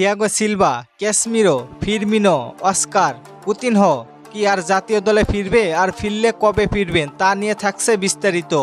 Thiago Silva Casemiro Firmino, Oscar পুতিনহ কি আর জাতীয় দলে ফিরবে আর ফিরলে কবে ফিরবেন তা নিয়ে থাকছে বিস্তারিত।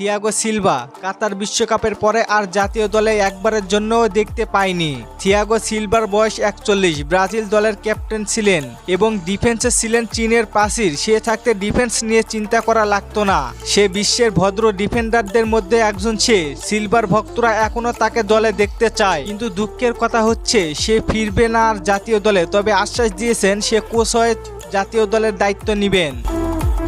থিয়াগো সিলভা কাতার বিশ্বকাপের পরে আর জাতীয় দলে একবারের জন্যও দেখতে পাইনি। থিয়াগো সিলভার বয়স একচল্লিশ, ব্রাজিল দলের ক্যাপ্টেন ছিলেন এবং ডিফেন্সে ছিলেন চীনের পাশির সে থাকতে ডিফেন্স নিয়ে চিন্তা করা লাগতো না। সে বিশ্বের ভদ্র ডিফেন্ডারদের মধ্যে একজন সে। সিলভার ভক্তরা এখনও তাকে দলে দেখতে চায়। কিন্তু দুঃখের কথা হচ্ছে, সে ফিরবে না আর জাতীয় দলে। তবে আশ্বাস দিয়েছেন, সে কোচ হয়ে জাতীয় দলের দায়িত্ব নেবেন।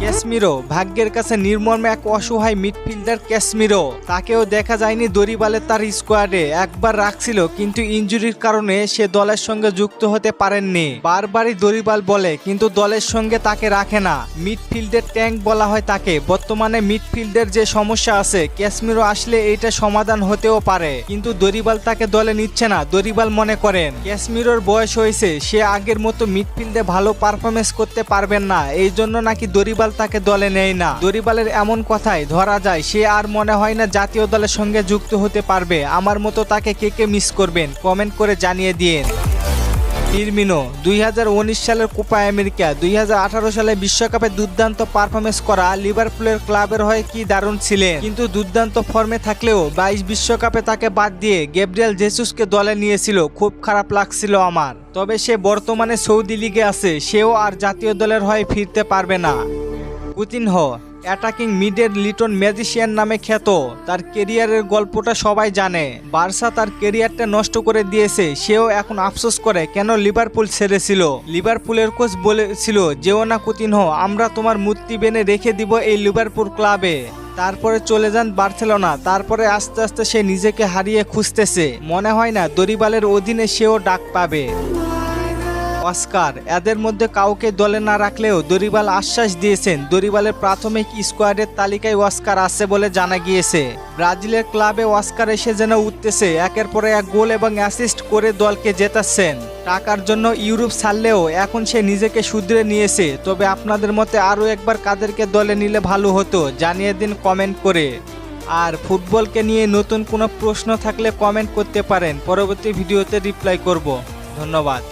ক্যাসমিরো, ভাগ্যের কাছে নির্মর্মে এক অসহায় মিডফিল্ডার ক্যাসমিরো। তাকেও দেখা যায়নি দরিবালে তার স্কোয়াডে। একবার রাখছিল, কিন্তু ইনজুরির কারণে সে দলের সঙ্গে যুক্ত হতে পারেননি। বারবারই দরিবাল বলে, কিন্তু দলের সঙ্গে তাকে রাখে না। মিডফিল্ডের ট্যাঙ্ক বলা হয় তাকে। বর্তমানে মিডফিল্ডের যে সমস্যা আছে, ক্যাসমিরো আসলে এইটা সমাধান হতেও পারে। কিন্তু দরিবাল তাকে দলে নিচ্ছে না দরিবাল মনে করেন। ক্যাসমিরোর বয়স হয়েছে, সে আগের মতো মিডফিল্ডে ভালো পারফরমেন্স করতে পারবেন না। এই জন্য নাকি দরিবাল তাকে দলে নেয় না। দরিবালের এমন কথাই ধরা যায়, সে আর মনে হয় না জাতীয় দলের সঙ্গে যুক্ত হতে পারবে। আমার মতো তাকে কে কে মিস করবেন? কমেন্ট করে জানিয়ে দিন ফিরমিনো দুই সালের কোপা আমেরিকা, দুই হাজার আঠারো সালে বিশ্বকাপে দুর্দান্ত পারফরমেন্স করা লিভারপুলের ক্লাবের হয়ে কি দারুণ ছিলেন? কিন্তু দুর্দান্ত ফর্মে থাকলেও বাইশ বিশ্বকাপে তাকে বাদ দিয়ে গ্যাব্রিয়েল জেসুসকে দলে নিয়েছিল, খুব খারাপ লাগছিল আমার। তবে সে বর্তমানে সৌদি লিগে আছে, সেও আর জাতীয় দলের হয়ে ফিরতে পারবে না। কুতিনহ অ্যাটাকিং মিডের লিটন ম্যাজিশিয়ান নামে খ্যাত। তার কেরিয়ারের গল্পটা সবাই জানে। বার্সা তার কেরিয়ারটা নষ্ট করে দিয়েছে। সেও এখন আফসোস করে কেন লিভারপুল ছেড়েছিল। লিভারপুলের কোচ বলেছিল, যেও না কুতিনহ আমরা তোমার মূর্তি বেনে রেখে দিব এই লিভারপুল ক্লাবে। তারপরে চলে যান বার্সেলোনা। তারপরে আস্তে আস্তে সে নিজেকে হারিয়ে খুঁজতেছে। মনে হয় না, দরিবালের অধীনে সেও ডাক পাবে। অস্কার। এদের মধ্যে কাউকে দলে না রাখলেও দরিবাল আশ্বাস দিয়েছেন, দরিবালের প্রাথমিক স্কোয়াডের তালিকায় অস্কার আছে বলে জানা গিয়েছে। ব্রাজিলের ক্লাবে অস্কার এসে যেন উঠতেছে, একের পরে এক গোল এবং অ্যাসিস্ট করে দলকে জেতাচ্ছেন। টাকার জন্য ইউরোপ ছাড়লেও এখন সে নিজেকে শুধরে নিয়েছে, তবে আপনাদের মতে আরও একবার কাদেরকে দলে নিলে ভালো হতো, জানিয়ে দিন কমেন্ট করে। আর ফুটবলকে নিয়ে নতুন কোনো প্রশ্ন থাকলে কমেন্ট করতে পারেন, পরবর্তী ভিডিওতে রিপ্লাই করব। ধন্যবাদ।